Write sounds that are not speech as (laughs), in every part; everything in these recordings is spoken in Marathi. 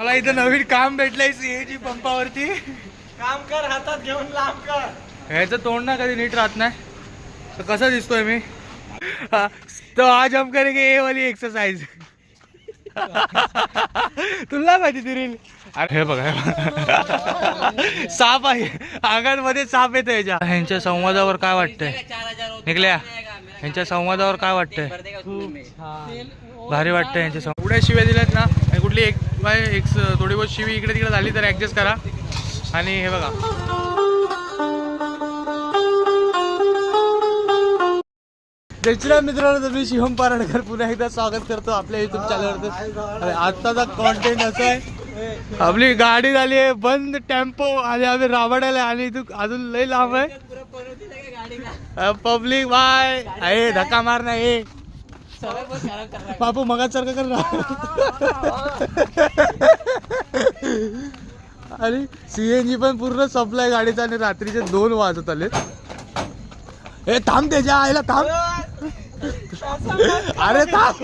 मला इथं नवीन काम भेटलंय सीएजी पंपावरती. काम कर हातात घेऊन लांब कर. ह्याचं तोंड ना कधी नीट राहत नाही. तर कसं दिसतोय मी? हा, तो आज हम करेंगे ये वाली एक्सरसाइज तुला माहिती ती रील अरे हे बघा हे बघा. साप आहे. अंगांमध्ये साप येतो याच्या. ह्यांच्या संवादावर काय वाटतंय? निघल्या. ह्यांच्या संवादावर काय वाटतंय? भारी वाटतंय यांच्या संवाद. एवढ्या शिव्या दिल्यात ना आणि कुठली एक बाय एक थोडी बहुत शिवी इकडे तिकडे झाली तर ऍडजस्ट करा. आणि हे बघा. जयश्रीराम मित्रांनो तर मी शिवम पाराडकर पुन्हा एकदा स्वागत करतो आपल्या युट्यूब चॅनलवरती अरे आजचा कॉन्टेंट असं आहे. आपली गाडी झाली आहे बंद टेम्पो आणि आम्ही राबडायला आणि तू अजून लई लांब आहे. Public bye. आहे. धक्का मार नाही बापू मगासारखं कर ना. आणि सीएनजी पण पूर्ण सप्लाय गाडीचा आणि रात्रीचे दोन वाजत आले. ए थांब त्याच्या आईला थांब. अरे थांब.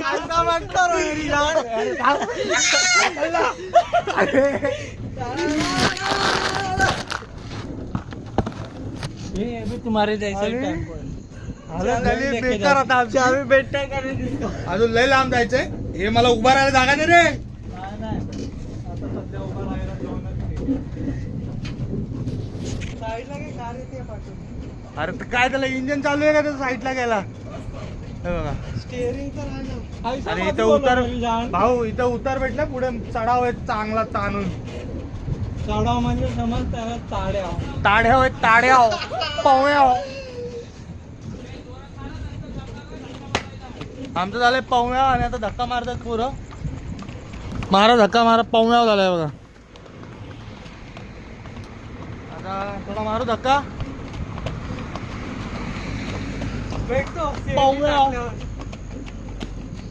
अरे थांब. अरे. तुम्हारे अरे. अरे झाली बेकार आता आमची आम्ही बेटा करायची अजून लय लांब जायचंय. हे मला उभा राहायला जागा नाही रे आता सध्या उभा राहायला साईडला काही कार येते पाठवून? अरे तर काय त्याला इंजिन चालू आहे का त्या साईडला गेला हे बघा. स्टेअरिंग तर आणि इथं उतार भाऊ इथं उतार भेटला पुढे चढाव आहे चांगला ताणून. चढाव म्हणजे समज त्याला ताड्या ताड्या होय ताड्या हो पवळ्या हो आमचं झालंय पवळ्या आणि आता धक्का मारतात पुरं. मारा धक्का मारा पवळ्या झालाय बघा. आता थोडा मारू धक्का. भेटतो पाहूया.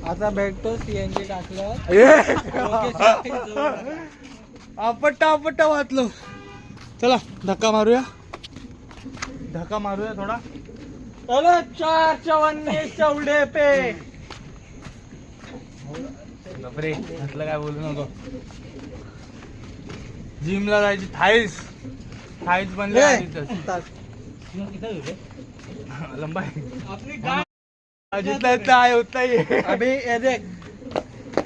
आता भेटतो सीएनजी टाकलं (laughs) आपट्टा आपट्टा वाचलो. चला धक्का मारूया. धक्का मारूया थोडा. चलो चार चवन्ने चौडे पे. बापरे म्हटलं काय बोलू नको. जिमला जायची थाईस. थाईस बनले. लंबा आहे अपनी गाय जितना इतना आहे उतना ही है. अभी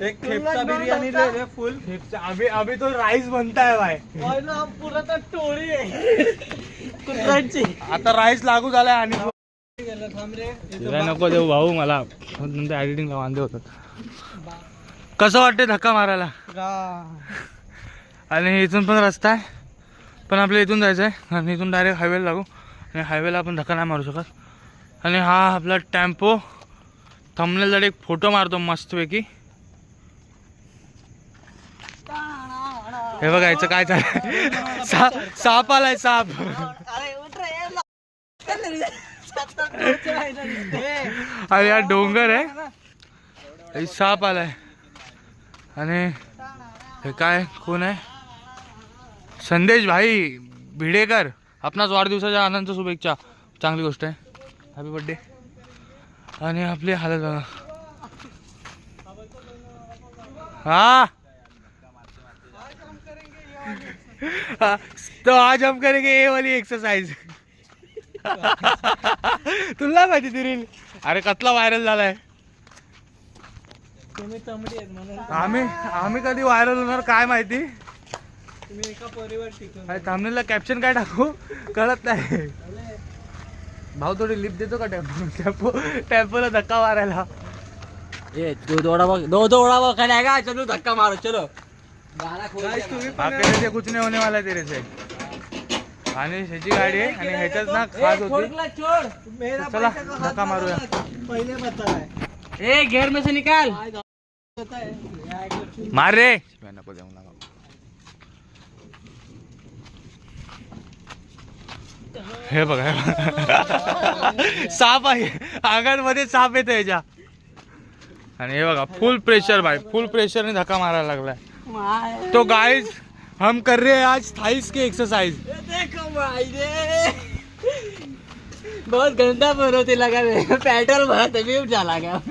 एक खेपचा बिर्याणी ले ले फुल अभी अभी तो राईस बनता है भाई पुरा तर टोळी आहे. कुत्र्यांची. आता राईस लागू झालाय आणि रे तिला नको देऊ भाऊ मला. नंतर एडिटिंगला वांदे होतात. कसं वाटते धक्का मारायला? आणि इथून पण रस्ता आहे. पण आपल्या इथून जायचं आहे. आणि इथून डायरेक्ट हायवेला लागू. आणि हायवेला आपण धक्का नाही मारू शकत. आणि हा आपला टेम्पो. थंबनेलसाठी एक फोटो मारतो मस्तपैकी. हे बघा याचं काय चाललंय? सा साप आलाय साप. अरे यार डोंगर आहे. साप आलाय. आणि हे काय कोण आहे? संदेश भाई भिडेकर. आपणाच वाढदिवसाच्या आनंद शुभेच्छा. चांगली गोष्ट आहे. हॅपी बर्थडे आणि आपली हालत बघा. हा हा, (laughs) तो आज हम करेंगे ये वाली एक्सरसाइज (laughs) तुला माहिती ती रील अरे कसला व्हायरल झालाय. आम्ही आम्ही कधी व्हायरल होणार काय माहिती? तुम्ही एका परिवार टिकून काय थांबनेला कॅप्शन काय टाकू? कळत नाही. भाऊ थोडी लिप देतो का टेम्पो टेम्पो टेम्पोला धक्का मारायला. ए दो दौड़ा दो दौड़ा वो खड़ेगा चलो धक्का मारो चलो. आपल्याला ते कुछ नाही होने वाला तेरे से. आणि ह्याची गाडी आहे आणि ह्याच्यात ना खास होती. छोड़ मेरा चला, धक्का मारूया. मारो, पहले बता है. ए घेर में से निकाल. मार रे. नको जाऊ नका हे बघा हे. साप आहे. अंगांमध्ये साप येतो याच्या. आणि हे बघा फुल प्रेशर भाई. फुल प्रेशरने धक्का मारायला लागलाय. तो गाइस हम कर रहे हैं आज थाइस की एक्सरसाइज देखो भाई बहुत गंदा परोती लगा पेट्रोल भरत है भी जाला गया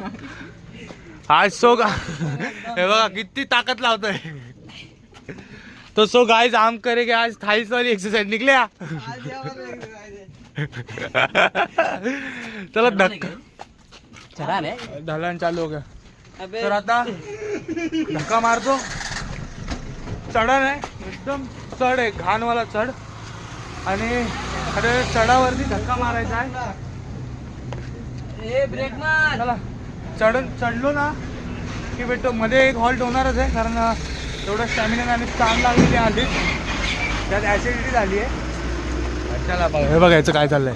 आज सो गा हे बघा किती ताकद लावतोय। तो सो गाइस आम करेंगे आज थाईस वाली एक्सरसाइज निकले आ? चला धक्का। चला ढलान चालू हो गया। तर आता। धक्का मारतो चढण आहे. एकदम चढ आहे. घाणवाला चढ. आणि अरे चढावरती धक्का मारायचा आहे. ए ब्रेक मार. चला. चढून चढलो ना की भेटतो. मध्ये एक हॉल्ट होणारच आहे कारण अं, तेवढं स्टॅमिना आणि ताण लागलेली आहे. आधीच त्यात ॲसिडिटी झाली आहे. चला बघा. हे बघायचं काय चाललंय.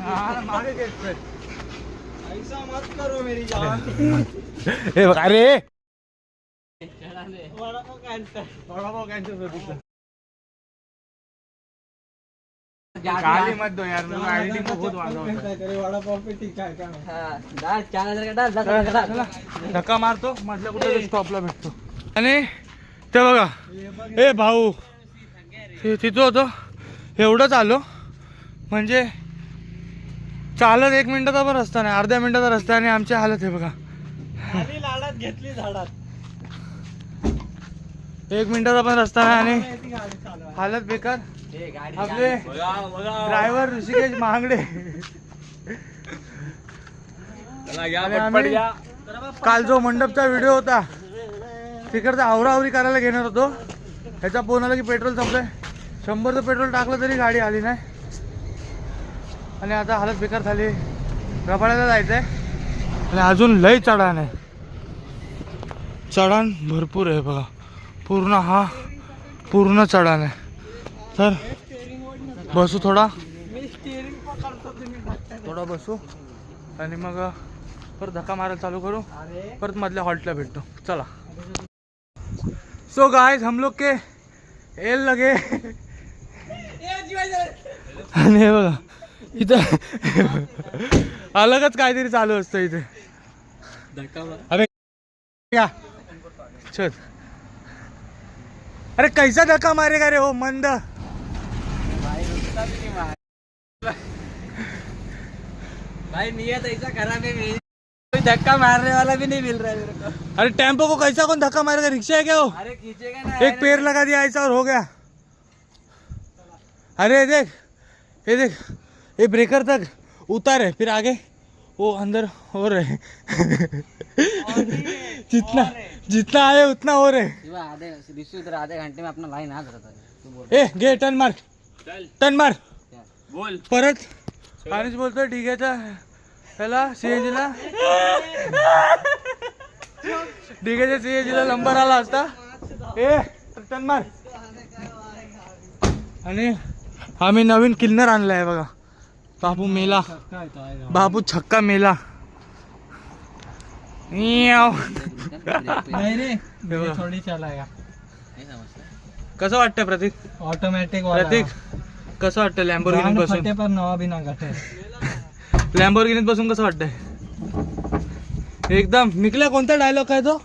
हा, बघ अरे! वडापाव वडापाव गाली मत दो यार को बहुत वडापाव पे का धक्का मारतो म्हटलं कुठे स्टॉपला भेटतो आणि ते बघा ए भाऊ तिथं होतो एवढंच आलो म्हणजे चालत एक मिनिटाचा पण रस्ता नाही अर्ध्या मिनिटाचा रस्ता आणि आमची हालत आहे बघा. लाडात घेतली झाडात. एक मिनिटाचा पण रस्ता नाही आणि हालत बेकार. आपले ड्रायव्हर ऋषिकेश महागडे. काल जो मंडपचा व्हिडिओ होता. तिकडचा आवराआवरी करायला घेणार होतो. ह्याचा फोन आला की पेट्रोल संपलंय. शंभरचं पेट्रोल टाकलं तरी गाडी आली नाही. आणि आता हालत बेकार झाली. रबाड्याला जायचं आहे आणि अजून लय चढाण आहे. चढाण भरपूर आहे बघा. पूर्ण हा पूर्ण चढाण आहे तर बसू थोडा. थोडा बसू. आणि मग परत धक्का मारायला चालू करू. परत मधल्या हॉल्टला भेटतो. चला. सो गाय हम लोग के एल लगे. आणि बघा इथं अलगच काहीतरी चालू असतं इथे. अरे छत चल. अरे कैसा धक्का मारेगा रे हो मंद। भाई रुकता भी नहीं मार। भाई नियत ऐसा खराब है कोई धक्का मारने वाला भी नहीं मिल रहा है मेरे को। अरे टेंपो को कैसा कौन धक्का मारेगा रिक्शा है क्या वो? अरे खींचेगा ना एक पेड़ लगा दिया ऐसा और हो गया। अरे देख ये देख ये ब्रेकर तक उतार है फिर आगे वो अंदर हो। रहे जितना जितना आए उतना हो रहे आधे आधे घंटे में अपना लाइन आ जाता तू बोल। ए घे टन मार। टन मार। बोल। परत। आणि बोलतोय डिग्याच्या त्याला सीएनजी ला। डिग्याच्या सीएनजी ला नंबर आला असता ए टन मार। आणि आम्ही नवीन किन्नर आणलाय बघा. बापू मेला. बापू छक्का मेला. नहीं रे बघा. थोड़ी कसं वाटतं प्रतीक? ऑटोमेटिक प्रतीक कसं वाटतं लॅम्बोर्गिनीत बसून पर नवा भी ना घटे. लॅम्बोर्गिनीत बसून कसं वाटतंय? एकदम निकल्या कोणता डायलॉग काय तो?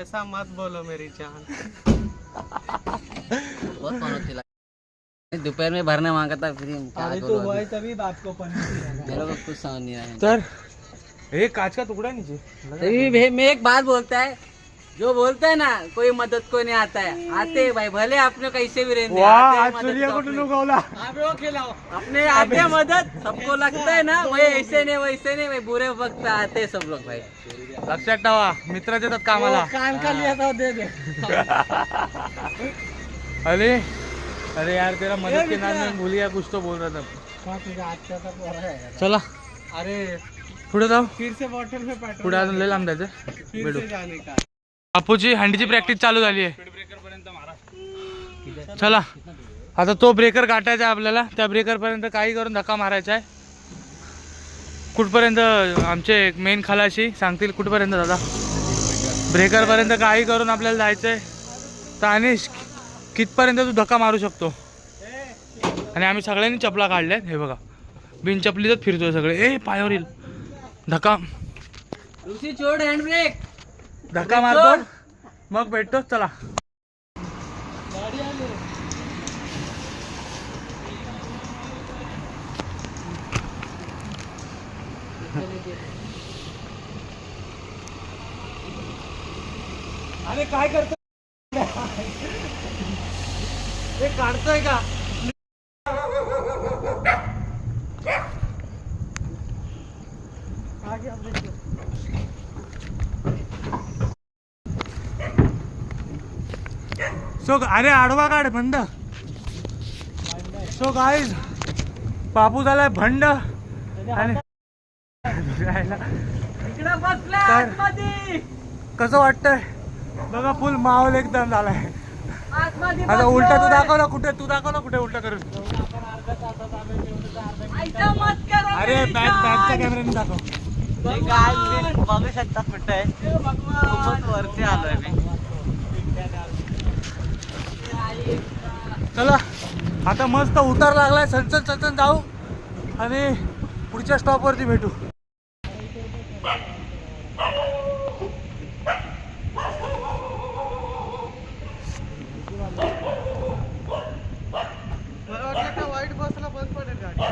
ऐसा मत बोलो मेरी जान. दोपहर में भरने मांगा था फिर अरे तो वही तभी बाप को मेरे को कुछ समझ नहीं आया तर हे काच का आहे नीचे? तभी भे- मैं एक बात बोलता है जो बोलता है ना कोई मदद को नहीं आता है. आते हैं भाई भले आपने कैसे भी रहते वा आते हैं आज मदद सूर्य को कुठून अपने- उगवला अपने आते हैं मदद सबको लगता है ना भाई ऐसे नहीं वैसे नहीं भाई बुरे वक्त आते हैं सब लोग भाई। लक्षात ठेवा मित्र देतात कामाला. कान का लिया था दे दे। (laughs) अरे अरे यार तेरा मदद के नाम में भूल गया कुछ तो बोल रहा था. है चला. अरे पुढे जाऊ. फिर से बॉटल में पेट्रोल पुढे अजून लय लांब जायचं. भेटू. से जाने का बापूची हंडीची प्रॅक्टिस चालू झाली आहे. चला. आता तो ब्रेकर गाठायचा आहे आपल्याला. त्या ब्रेकर पर्यंत काही करून धक्का मारायचा आहे. कुठपर्यंत आमचे मेन खलाशी सांगतील कुठपर्यंत दादा. ब्रेकर पर्यंत काही करून आपल्याला जायचं आहे तर अनिश कितपर्यंत तू धक्का मारू शकतो? आणि आम्ही सगळ्यांनी चपला काढल्यात. हे बघा. बिन चपलीतच फिरतोय सगळे. ए पायावर येईल धक्का. उसी छोड़ हैंड ब्रेक धक्का मारतो मग भेटतो चला. अरे काय करतो हे काढतोय का? सो अरे आडवा काढ बंद. सो गाईज बापू झालाय भंड. आणि कसं वाटतंय? बघा फुल माहोल एकदम झालाय. आता. उलटा तू दाखव ना कुठे तू दाखव ना कुठे उलटा करून. अरे बॅक बॅकच्या जान. कॅमेऱ्याने दाखव. भगवान. बघू शकतात कुठं आहे. खूपच वरती आलोय मी. चला आता मस्त उतार लागलाय. सनसन सनसन जाऊ. आणि पुढच्या स्टॉपवरती भेटू वाईट बसला बंद पडेल गाडी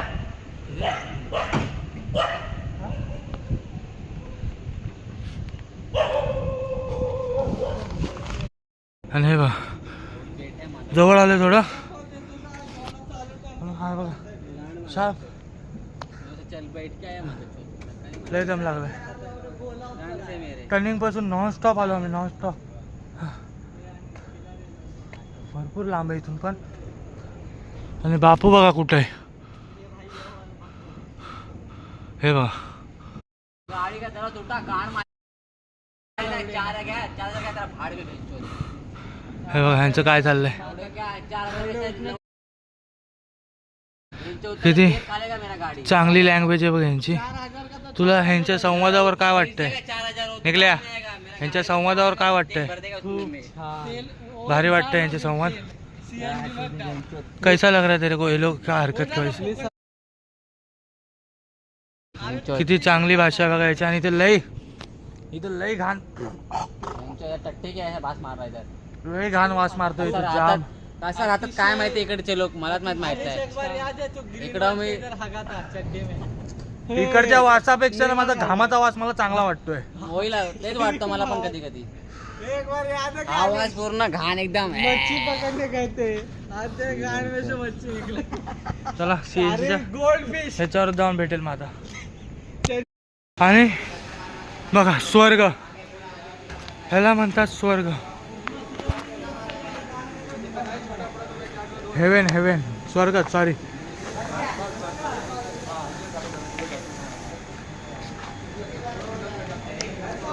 आणि हे बघा जवळ आले थोडं हा बघा शार्प चल बैठ के आया मतलब लय दम लागलाय. टर्निंगपासून नॉन स्टॉप आलो आम्ही नॉन स्टॉप भरपूर लांब आहे इथून पण. आणि बापू बघा कुठे आहे. हे बघा. गाड़ी का कान चार चार हे बघा ह्यांचं काय चाललंय? किती? कालेगा मेरा गाड़ी? चांगली लँग्वेज आहे बघ ह्यांची. तुला ह्यांच्या संवादावर काय वाटतंय? निघल्या? ह्यांच्या संवादावर काय वाटतंय? भर वाटतंय यांचे संवाद. कैसा लग रहा है तेरे को? ये लोग क्या हरकत कैसी किती चांगली भाषा बघा याची. आणि इथे लय इथं लय घाण टट्टे काय आहे बास मार इधर. लय घाण वास मारतोय जाम. कसं राहतात काय माहिती इकडचे लोक? मलाच माहीत माहीत आहे इकडं (laughs) मी इकडच्या वासापेक्षा ना माझा घामाचा वास मला चांगला वाटतोय. होईल तेच वाटतं मला पण कधी कधी. आवाज पूर्ण घाण एकदम. चला ह्याच्यावर जाऊन भेटेल आता आणि बघा स्वर्ग. ह्याला म्हणतात स्वर्ग. हेवेन हेवेन स्वर्गात सॉरी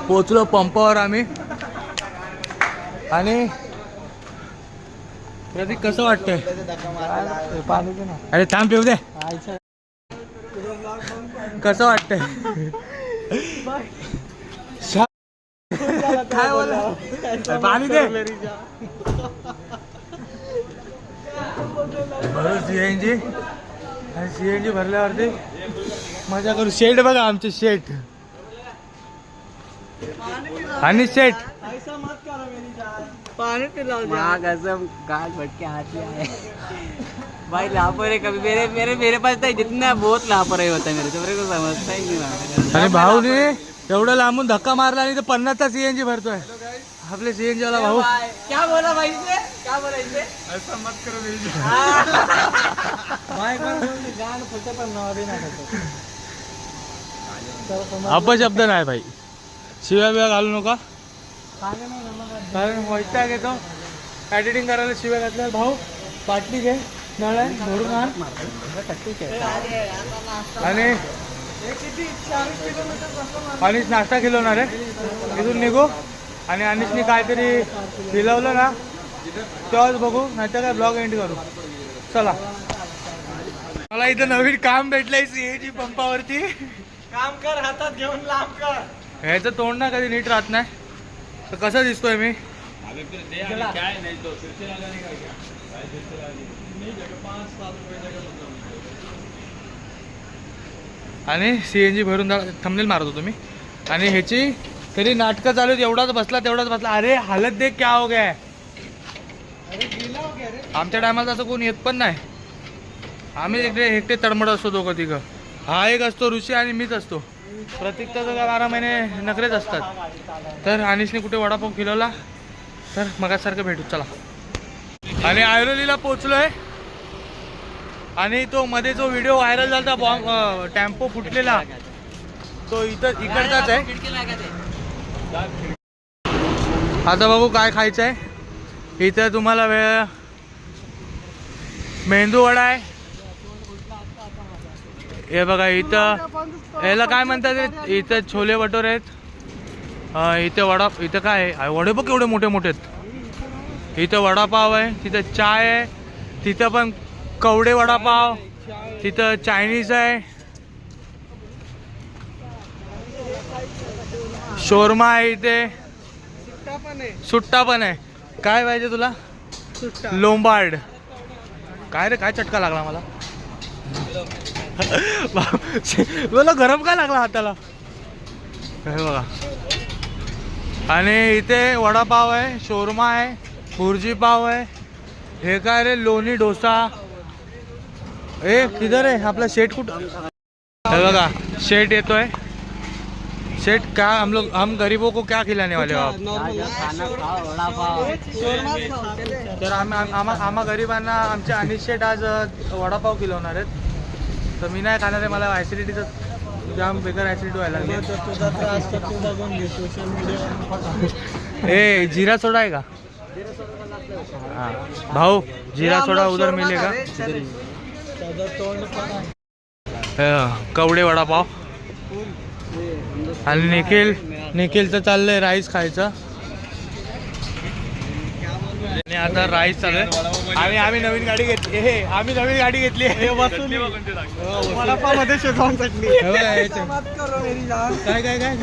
पोचलो पंपावर आम्ही. आणि प्रतीक कसं वाटतंय? अरे थांब पिऊ दे. कसं वाटतंय? (laughs) काय बोला पाणी दे. भरू सीएनजी आणि सीएनजी भरल्यावरती मजा करू. शेड बघा आमचे शेट. आणि शेट. माँ कसम गाल फट के आती भाई लापरवाही कभी मेरे मेरे मेरे पास तो जितना बहुत लापरवाही होता है मेरे से. मेरे को समझता ही नहीं आणि भाऊने एवढं लांबून धक्का मारला आणि ते पन्नासचा सीएनजी भरतोय. आपले सीएनजी वाला भाऊ. क्या बोला भाई से क्या बोला इसे? अपशब्द नाही भाई। शिव्या बिव्या घालू नका कारण वैताग येतो एडिटिंग करायला शिव्या घातल्या भाऊ बाटली घे नळ आहे भरून आण आणि अनिश नाश्ता खिलवणार आहे इथून निघू आणि अनिशने काहीतरी खिलवलं ना तेव्हाच बघू नाहीतर काय ब्लॉग एंड करू. चला. मला इथं नवीन काम भेटलंय सीएजी पंपावरती. काम कर हातात घेऊन लांब कर. ह्याचं तोंड ना कधी नीट राहत नाही. तर कसं दिसतोय मी? आणि सी एन जी भरून थंबनेल मारत होतो मी. आणि ह्याची तरी नाटकं चालू एवढाच बसला तेवढाच बसला. अरे हालत देख क्या हो गया है? आमच्या टायमाला तसं कोण येत पण नाही. आम्ही एकटे एकटे तडमड असतो दोघं तिघं. हा एक असतो ऋषी आणि मीच असतो. प्रत्येकचा तर बारा महिने नखरेच असतात. तर अनिशने कुठे वडापाव खिलवला? तर मगासारखं भेटू चला. आणि ऐरोलीला पोचलोय. आणि तो मध्ये जो व्हिडिओ व्हायरल झाला बॉम्ब टेम्पो फुटलेला तो इथं इकडचाच आहे. आता बघू काय खायचं आहे इथं तुम्हाला वेळ. मेंदू वडा आहे. हे बघा इथं. याला काय म्हणतात इथं छोले भटोरे आहेत. इथं वडा इथं काय आहे? वडे बघ एवढे मोठे मोठे आहेत. इथं वडापाव आहे तिथं चाय आहे तिथं पण कवडे वडापाव तिथं चायनीज आहे. शोरमा आहे इथे. सुट्टा पण आहे. काय पाहिजे तुला? लोंबार्ड काय रे काय चटका लागला मला? मला गरम काय लागला हाताला? हे बघा. आणि इथे वडापाव आहे शोरमा आहे भुर्जी पाव आहे. हे काय रे लोणी डोसा? ए किधर आहे? आपला शेट कुठं? हे बघा शेट येतोय. शेट क्या हम लोग हम गरीबों को क्या खिलाने वाले हो आप? खाना खाओ वडापाव तर आम्ही आम- आम्हा गरिबांना आमचे अनिश शेट आज वडापाव खिलवणार आहेत. तर मी नाही खाणार आहे मला ॲसिडिटीचं जाम बेकार ॲसिडिटी व्हायला लागली ए जिरा सोडा आहे का? हां. भाऊ जिरा सोडा उधर मिलेगा. कवडे वडापाव आणि निखिल निखिलचं चाललंय राईस खायचं. आणि आता राईस चालू आहे आणि आम्ही नवीन गाडी घेतली. हे आम्ही नवीन गाडी घेतली. हे वडापावमध्ये शेजवान चटणी काय काय काय?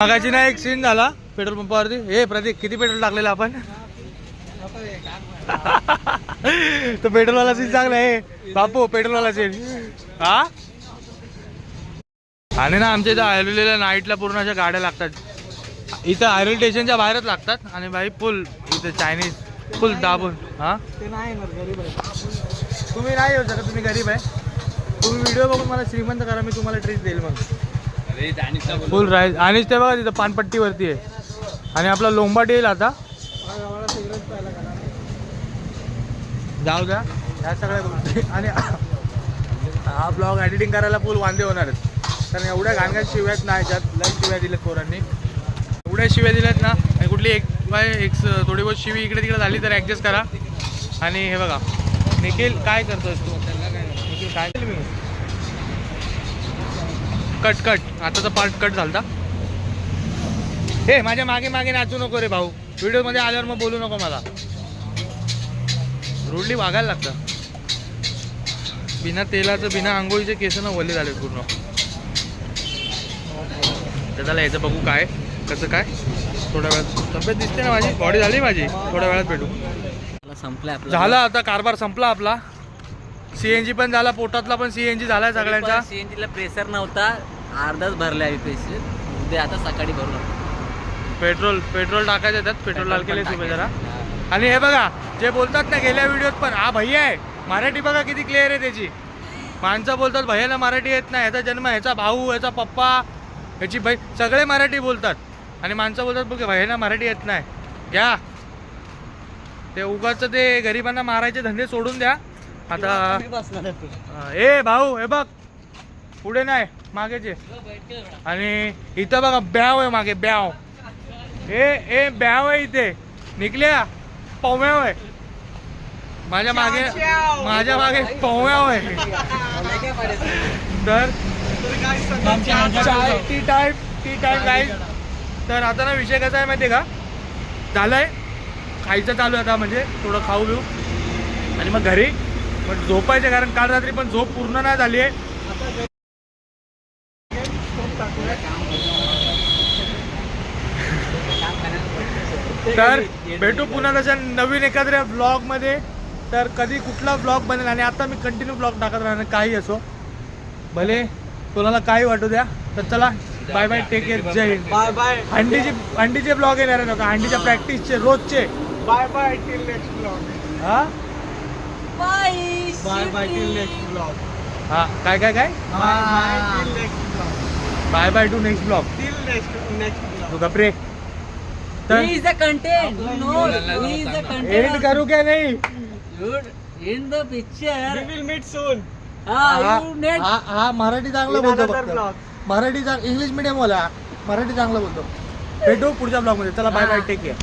मागाची ना एक सीन झाला पेट्रोल पंपावरती हे प्रतीक किती पेट्रोल टाकलेलं आपण? (laughs) तो पेट्रोलवाला सीन चांगला आहे. बापू पेट्रोलवाला सीन हा? आणि ना आमच्या इथं आयर्लीला नाईटला पूर्ण अशा गाड्या लागतात. इथं आयर्ली स्टेशनच्या बाहेरच लागतात आणि भाई फुल इथं चायनीज फुल दाबून हा? ते नाही येणार गरीब आहे. तुम्ही नाही येऊ शकत तुम्ही गरीब आहे. तुम्ही व्हिडिओ बघून मला श्रीमंत करा मी तुम्हाला ट्रीट देईल मग. फुल राईस आणि ते बघा तिथं पानपट्टीवरती आहे. आणि आपला लोंबाट येईल आता. जाऊ द्या. ह्या सगळ्या गोष्टी. आणि हा ब्लॉग एडिटिंग करायला फुल वांदे होणार आहेत. कारण एवढ्या घाणघाण शिव्यात ना ह्याच्यात लय शिव्या दिल्यात पोरांनी. एवढ्या शिव्या दिल्यात ना आणि कुठली एक बाय एक थोडी बहुत शिवी इकडे तिकडे झाली तर ॲडजस्ट करा. आणि हे बघा निखिल काय करतोस तू? निखिल काय मी? कट कट आताचा पार्ट कट झाला हे माझ्या मागे मागे नाचू नको रे भाऊ. व्हिडिओमध्ये आल्यावर मग बोलू नको मला. रोडली वागायला लागतं. बिना तेलाचं बिना आंघोळीचे केस ना ओले झाले पूर्ण. तर त्याला याचं बघू काय कसं काय. थोड्या वेळात. तब्येत दिसते ना माझी? बॉडी झाली माझी? थोड्या वेळात भेटू. आपला झाला आता कारभार संपला आपला. सीएनजी पण झाला पोटातला पण सीएनजी झालाय सगळ्यांचा. सीएनजी ला प्रेशर नव्हता. अर्धाच भरले आहे प्रेशर उद्या आता सकाळी भरून पेट्रोल पेट्रोल टाकायचं त्यात. पेट्रोल लाल केले तुम्ही जरा आणि हे बघा जे बोलतात ना गेल्या व्हिडिओत पण हा भैया आहे. मराठी बघा किती क्लिअर आहे त्याची. माणसं बोलतात भैयाला मराठी येत नाही ह्याचा जन्म ह्याचा भाऊ ह्याचा पप्पा ह्याची भाई सगळे मराठी बोलतात. आणि माणसं बोलतात बघ भैयाला मराठी येत नाही. घ्या ते उगाच ते गरिबांना मारायचे धंदे सोडून द्या. आता हा, ए भाऊ हे बघ. पुढे नाही मागेचे आणि इथं बघा ब्याव आहे मागे ब्याव. ए ए ब्याव आहे इथे. निकल्या. पवम्याव आहे. माझ्या मागे माझ्या मागे पवम्याव आहे तर tea time tea time guys तर आता ना विषय कसा आहे माहिती आहे का? झालंय. खायचं चालू आहे आता म्हणजे थोडं खाऊ बिऊ. आणि मग घरी. मग झोपायचे कारण काल रात्री पण झोप पूर्ण नाही झाली आहे. तर भेटू पुन्हा तशा नवीन एखाद्या ब्लॉगमध्ये तर कधी कुठला ब्लॉग बनेल आणि आता मी कंटिन्यू ब्लॉग टाकत राहणार काही असो. भले कोणाला काही वाटू द्या तर चला बाय बाय टेक केअर जय हिंद. बाय बाय हंडीचे हंडीचे ब्लॉग येणार आहेत आता हंडीच्या प्रॅक्टिसचे रोजचे. Bye bye till next blog हा? Bye bye till next blog हा काय काय काय? Bye bye till next blog bye bye to next blog till next next blog तू गपरे तर- the content. You know, he is the content. End करू क्या नाही? Dude, in the picture. We will meet soon. Ah, हा you need. हा- हा मराठी चांगलं In बोलतो another फक्त vlog. मराठी चांग इंग्लिश मिडियम वाला मराठी चांगलं बोलतो भेटू पुढच्या ब्लॉगमध्ये चला बाय बाय टेक केअर